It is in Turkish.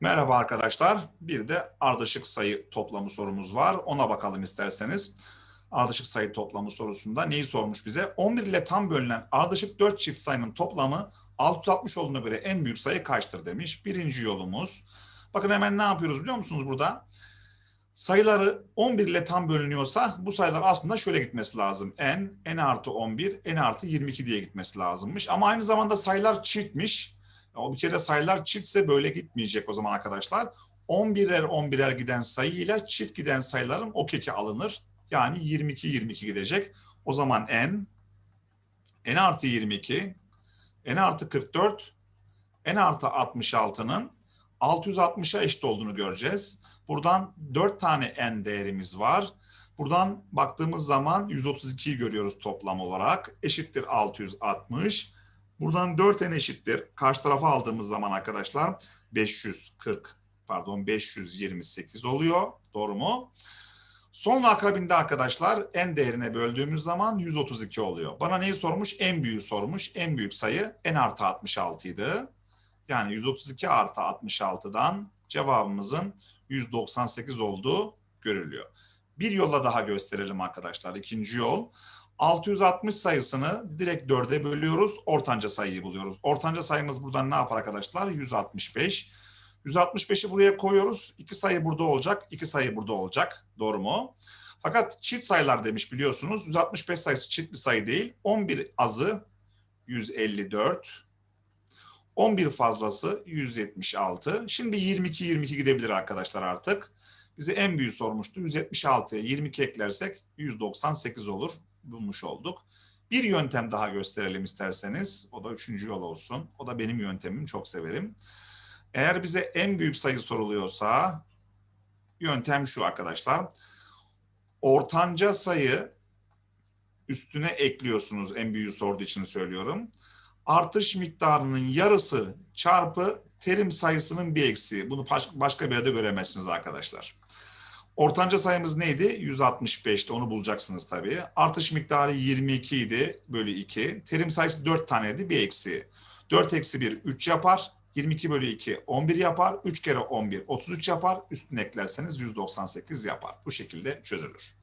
Merhaba arkadaşlar. Bir de ardışık sayı toplamı sorumuz var. Ona bakalım isterseniz. Ardışık sayı toplamı sorusunda neyi sormuş bize? 11 ile tam bölünen ardışık 4 çift sayının toplamı 660 olduğuna göre en büyük sayı kaçtır demiş. Birinci yolumuz. Bakın hemen ne yapıyoruz biliyor musunuz burada? Sayıları 11 ile tam bölünüyorsa bu sayılar aslında şöyle gitmesi lazım. n, n artı 11, n artı 22 diye gitmesi lazımmış. Ama aynı zamanda sayılar çiftmiş. O bir kere sayılar çiftse böyle gitmeyecek o zaman arkadaşlar. 11'er 11'er giden sayıyla çift giden sayıların o keki alınır. Yani 22 22 gidecek. O zaman n n artı 22 n artı 44 n artı 66'nın 660'a eşit olduğunu göreceğiz. Buradan 4 tane n değerimiz var. Buradan baktığımız zaman 132'yi görüyoruz toplam olarak. Eşittir 660. Buradan 4n eşittir. Karşı tarafa aldığımız zaman arkadaşlar 540 pardon 528 oluyor. Doğru mu? Son akabinde arkadaşlar n değerine böldüğümüz zaman 132 oluyor. Bana neyi sormuş? En büyüğü sormuş. En büyük sayı n artı 66 idi. Yani 132 artı 66'dan cevabımızın 198 olduğu görülüyor. Bir yolla daha gösterelim arkadaşlar. İkinci yol. 660 sayısını direkt 4'e bölüyoruz. Ortanca sayıyı buluyoruz. Ortanca sayımız buradan ne yapar arkadaşlar? 165. 165'i buraya koyuyoruz. İki sayı burada olacak. iki sayı burada olacak. Doğru mu? Fakat çift sayılar demiş biliyorsunuz. 165 sayısı çift bir sayı değil. 11 azı 154. 11 fazlası 176. Şimdi 22 22 gidebilir arkadaşlar artık. Bize en büyük sormuştu. 176'ya 22 eklersek 198 olur. Bulmuş olduk. Bir yöntem daha gösterelim isterseniz. O da üçüncü yol olsun. O da benim yöntemim. Çok severim. Eğer bize en büyük sayı soruluyorsa yöntem şu arkadaşlar. Ortanca sayı üstüne ekliyorsunuz en büyüğü sorduğu için söylüyorum. Artış miktarının yarısı çarpı terim sayısının bir eksiği. Bunu başka bir yerde göremezsiniz arkadaşlar. Ortanca sayımız neydi? 165'ti. Onu bulacaksınız tabii. Artış miktarı 22 idi. Bölü 2. Terim sayısı 4 taneydi. Bir eksiği. 4 eksi 1 3 yapar. 22 bölü 2 11 yapar. 3 kere 11 33 yapar. Üstüne eklerseniz 198 yapar. Bu şekilde çözülür.